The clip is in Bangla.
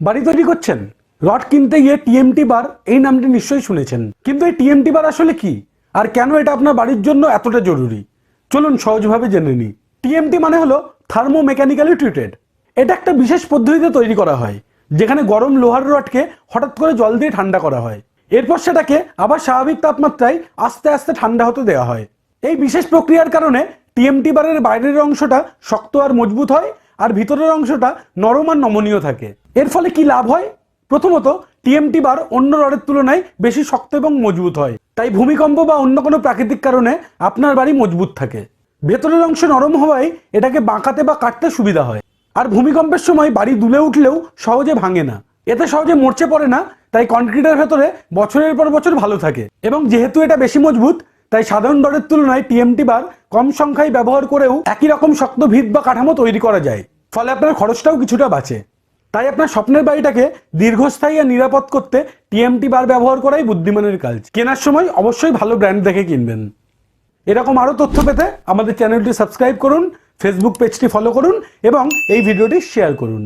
বাড়ি তৈরি করছেন। রড কিনতে গিয়ে টিএমটি বার, এই নামটি নিশ্চয়ই শুনেছেন। কিন্তু এই টিএমটি বার আসলে কি? আর কেন এটা আপনার বাড়ির জন্য এতটা জরুরি? চলুন সহজভাবে জেনে নিই। টিএমটি মানে হলো থার্মো মেকানিক্যালি ট্রিটেড এটা একটা বিশেষ পদ্ধতিতে তৈরি করা হয়, যেখানে গরম লোহার রডকে হঠাৎ করে জল দিয়ে ঠান্ডা করা হয়। এরপর সেটাকে আবার স্বাভাবিক তাপমাত্রায় আস্তে আস্তে ঠান্ডা হতে দেওয়া হয়। এই বিশেষ প্রক্রিয়ার কারণে টিএমটি বারের বাইরের অংশটা শক্ত আর মজবুত হয়, আর ভিতরের অংশটা নরম আর নমনীয় থাকে। এর ফলে কি লাভ হয়? প্রথমত টিএমটি বার অন্য রডের তুলনায় বেশি শক্ত এবং মজবুত হয়। তাই ভূমিকম্প বা অন্য কোনো প্রাকৃতিক কারণে আপনার বাড়ি মজবুত থাকে। ভেতরের অংশ নরম হওয়ায় এটাকে বাঁকাতে বা কাটতে সুবিধা হয়। আর ভূমিকম্পের সময় বাড়ি দুলে উঠলেও সহজে ভাঙে না। এতে সহজে মরচে পড়ে না, তাই কনক্রিটের ভেতরে বছরের পর বছর ভালো থাকে। এবং যেহেতু এটা বেশি মজবুত, তাই সাধারণ রডের তুলনায় টিএমটি বার কম সংখ্যায় ব্যবহার করেও একই রকম শক্ত ভিত বা কাঠামো তৈরি করা যায়। ফলে আপনার খরচটাও কিছুটা বাঁচে। তাই আপনার স্বপ্নের বাড়িটাকে দীর্ঘস্থায়ী আর নিরাপদ করতে টিএমটি বার ব্যবহার করাই বুদ্ধিমানের কাজ। কেনার সময় অবশ্যই ভালো ব্র্যান্ড দেখে কিনবেন। এরকম আরও তথ্য পেতে আমাদের চ্যানেলটি সাবস্ক্রাইব করুন, ফেসবুক পেজটি ফলো করুন এবং এই ভিডিওটি শেয়ার করুন।